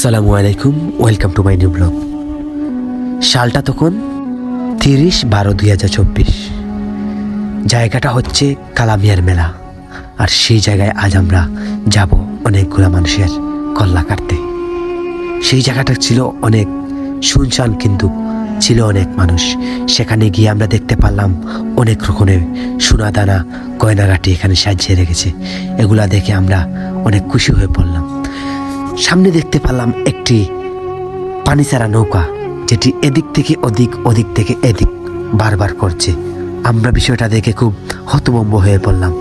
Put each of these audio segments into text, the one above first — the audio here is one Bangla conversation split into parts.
আসসালামু আলাইকুম, welcome to my new blog. সালটা তখন তিরিশ বারো দুই হাজার চব্বিশ। জায়গাটা হচ্ছে কালামিয়ার মেলা, আর সেই জায়গায় আজ আমরা যাব অনেকগুলো মানুষের কল্লা কাটতে। সেই জায়গাটা ছিল অনেক শুনশান, কিন্তু ছিল অনেক মানুষ। সেখানে গিয়ে আমরা দেখতে পারলাম অনেক রকমের সোনাদানা, গয়নাগাটি এখানে সাজিয়ে রেখেছে। এগুলা দেখে আমরা অনেক খুশি হয়ে পড়লাম। সামনে দেখতে পেলাম একটি পানি ছাড়া নৌকা, যেটি এদিক থেকে ওদিক ওদিক থেকে এদিক বারবার করছে। আমরা বিষয়টা দেখে খুব হতভম্ব হয়ে পড়লাম।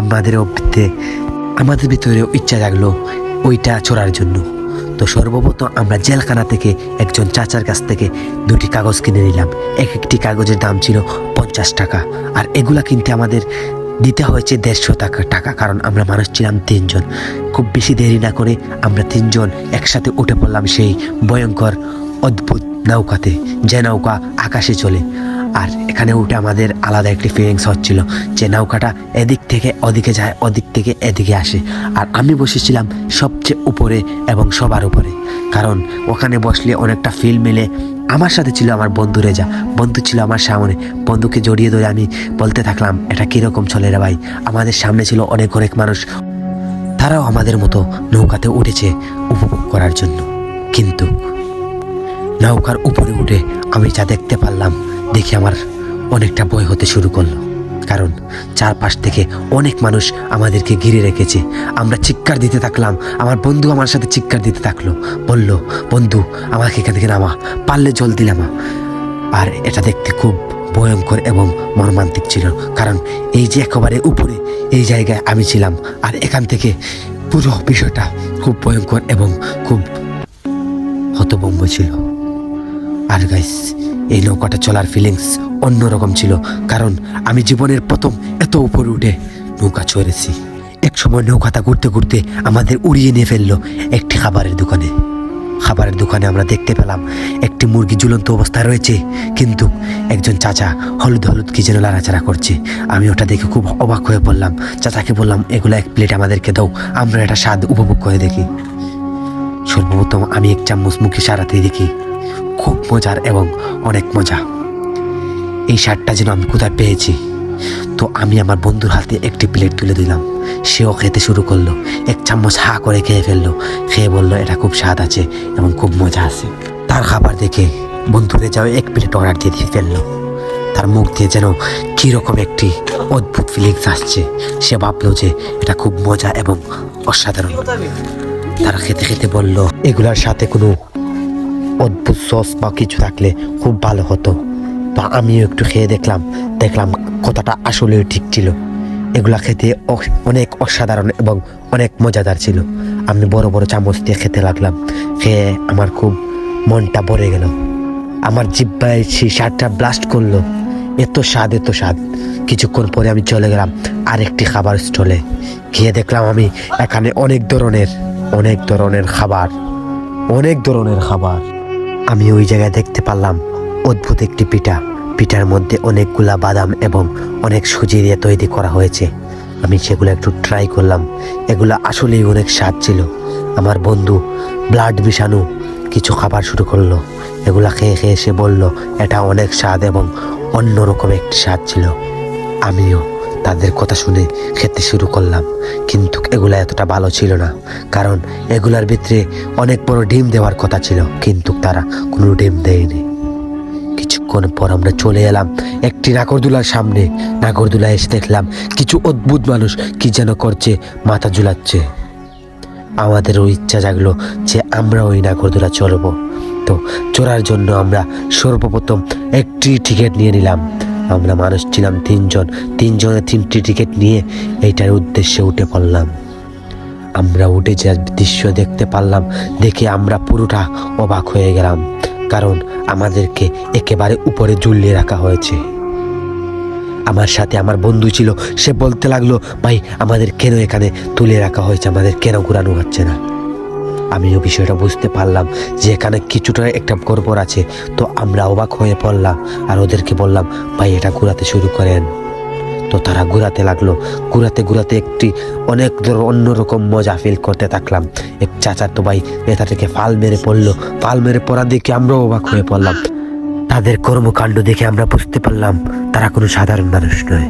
আমাদের ভিতরে আমাদের ভিতরে ইচ্ছা জাগলো ওইটা চড়ার জন্য। তো সর্বপ্রথম আমরা জেলখানা থেকে একজন চাচার কাছ থেকে দুটি কাগজ কিনে নিলাম। এক একটি কাগজের দাম ছিল পঞ্চাশ টাকা। আর এগুলা কিনতে আমাদের দিতে হয়েছে দেড়শো টাকা টাকা, কারণ আমরা মানুষ ছিলাম তিনজন। খুব বেশি দেরি না করে আমরা তিনজন একসাথে উঠে পড়লাম সেই ভয়ঙ্কর অদ্ভুত নৌকাতে, যে নৌকা আকাশে চলে। আর এখানে উঠে আমাদের আলাদা একটি ফিলিংস হচ্ছিল, যে নৌকাটা এদিক থেকে ওদিকে যায়, ওদিক থেকে এদিকে আসে। আর আমি বসেছিলাম সবচেয়ে উপরে এবং সবার উপরে, কারণ ওখানে বসলে অনেকটা ফিল মিলে। আমার সাথে ছিল আমার বন্ধু রেজা। বন্ধু ছিল আমার সামনে। বন্ধুকে জড়িয়ে ধরে আমি বলতে থাকলাম, এটা কীরকম চলে রে ভাই? আমাদের সামনে ছিল অনেক অনেক মানুষ। তারাও আমাদের মতো নৌকাতে উঠেছে উপভোগ করার জন্য। কিন্তু নৌকার উপরে উঠে আমি যা দেখতে পারলাম, দেখে আমার অনেকটা বই হতে শুরু করল। কারণ চারপাশ থেকে অনেক মানুষ আমাদেরকে ঘিরে রেখেছে। আমরা চিৎকার দিতে থাকলাম, আমার বন্ধু আমার সাথে চিৎকার দিতে থাকল, বলল, বন্ধু, আমাকে এখান থেকে নামা, পারলে জল দিলামা আর এটা দেখতে খুব ভয়ঙ্কর এবং মর্মান্তিক ছিল, কারণ এই যে একেবারে উপরে এই জায়গায় আমি ছিলাম, আর এখান থেকে পুরো বিষয়টা খুব ভয়ঙ্কর এবং খুব হতভম্ব ছিল। আর গাইস এই নৌকাটা চলার ফিলিংস অন্যরকম ছিল। কারণ আমি জীবনের প্রথম এত উপরে উঠে নৌকা চড়েছি। এক সময় নৌকাটা ঘুরতে ঘুরতে আমাদের উড়িয়ে নিয়ে ফেলল একটি খাবারের দোকানে। খাবারের দোকানে আমরা দেখতে পেলাম একটি মুরগি ঝুলন্ত অবস্থায় রয়েছে, কিন্তু একজন চাচা হলুদ হলুদ কি যেন লাড়াচাড়া করছে। আমি ওটা দেখে খুব অবাক হয়ে পড়লাম। চাচাকে বললাম, এগুলো এক প্লেট আমাদেরকে দাও, আমরা এটা স্বাদ উপভোগ করে দেখি। সর্বপ্রথম আমি এক চামচ মুখে সারাতে দেখি খুব মজার এবং অনেক মজা। এই শার্টটা যেন আমি কোথায় পেয়েছি। তো আমি আমার বন্ধুর হাতে একটি প্লেট তুলে দিলাম। সেও খেতে শুরু করল, এক চামচ হা করে খেয়ে ফেলল। খেয়ে বলল, এটা খুব স্বাদ আছে এবং খুব মজা আছে। তার খাবার দেখে বন্ধুরে যাও এক প্লেট অর্ডার দিয়ে দিয়ে ফেলল। তার মুখ দিয়ে যেন কীরকম একটি অদ্ভুত ফিলিংস আসছে। সে ভাবলো যে এটা খুব মজা এবং অসাধারণ। তারা খেতে খেতে বলল, এগুলার সাথে কোনো অদ্ভুত সস বা কিছু থাকলে খুব ভালো হতো। তা আমিও একটু খেয়ে দেখলাম দেখলাম কথাটা আসলেও ঠিক ছিল। এগুলা খেতে অনেক অসাধারণ এবং অনেক মজাদার ছিল। আমি বড় বড় চামচ দিয়ে খেতে লাগলাম। খেয়ে আমার খুব মনটা ভরে গেল। আমার জিব্বায় সেই স্বাদটা ব্লাস্ট করল। এত স্বাদ এত স্বাদ। কিছুক্ষণ পরে আমি চলে গেলাম আরেকটি খাবার স্টলে। গিয়ে দেখলাম আমি এখানে অনেক ধরনের অনেক ধরনের খাবার, অনেক ধরনের খাবার। আমি ওই জায়গায় দেখতে পারলাম অদ্ভুত একটি পিঠা। পিঠার মধ্যে অনেকগুলা বাদাম এবং অনেক সুজি দিয়ে তৈরি করা হয়েছে। আমি সেগুলো একটু ট্রাই করলাম। এগুলো আসলেই অনেক স্বাদ ছিল। আমার বন্ধু ব্লাড মিশানো কিছু খাবার শুরু করল। এগুলা খেয়ে খেয়ে সে বলল, এটা অনেক স্বাদ এবং অন্যরকম একটি স্বাদ ছিল। আমিও তাদের কথা শুনে খেতে শুরু করলাম। কিন্তু এগুলা এতটা ভালো ছিল না, কারণ এগুলার ভিতরে অনেক বড় ডিম দেওয়ার কথা ছিল, কিন্তু তারা কোনো ডিম দেয়নি। কিছুক্ষণ পর আমরা চলে এলাম একটি নাগরদোলার সামনে। নাগরদোলা এসে দেখলাম কিছু অদ্ভুত মানুষ কি যেন করছে, মাথা ঝুলাচ্ছে। আমাদেরও ইচ্ছা জাগলো যে আমরা ওই নাগরদোলা চড়বো তো চড়ার জন্য আমরা সর্বপ্রথম একটি টিকিট নিয়ে নিলাম। আমরা মানুষ ছিলাম তিনজন তিনজনে তিনটি টিকিট নিয়ে এইটার উদ্দেশ্যে উঠে পড়লাম। আমরা উঠে যে দৃশ্য দেখতে পারলাম, দেখে আমরা পুরোটা অবাক হয়ে গেলাম, কারণ আমাদেরকে একেবারে উপরে ঝুলিয়ে রাখা হয়েছে। আমার সাথে আমার বন্ধু ছিল, সে বলতে লাগল, ভাই, আমাদের কেন এখানে তুলে রাখা হয়েছে? আমাদের কেন ঘুরানো হচ্ছে না? আমিও বিষয়টা বুঝতে পারলাম যে এখানে কিছুটা একটা গড়বড় আছে। তো আমরা অবাক হয়ে পড়লাম আর ওদেরকে বললাম, ভাই, এটা ঘোরাতে শুরু করেন। তো তারা ঘুরাতে লাগল। ঘুরাতে ঘুরাতে একটি অনেক অন্যরকম মজা ফিল করতে থাকলাম। এক চাচার তো ভাই নেতা থেকে ফাল মেরে পড়ল। ফাল মেরে পড়া দেখে আমরাও অবাক হয়ে পড়লাম। তাদের কর্মকাণ্ড দেখে আমরা বুঝতে পারলাম, তারা কোনো সাধারণ মানুষ নয়।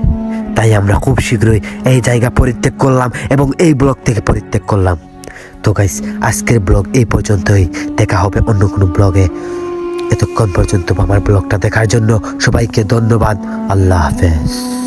তাই আমরা খুব শীঘ্রই এই জায়গা পরিত্যাগ করলাম এবং এই ব্লক থেকে পরিত্যাগ করলাম। তো গাইস আজকের ব্লগ এই পর্যন্তই। দেখা হবে অন্য কোনো ব্লগে এতক্ষণ পর্যন্ত আমার ব্লগটা দেখার জন্য সবাইকে ধন্যবাদ। আল্লাহ হাফেজ।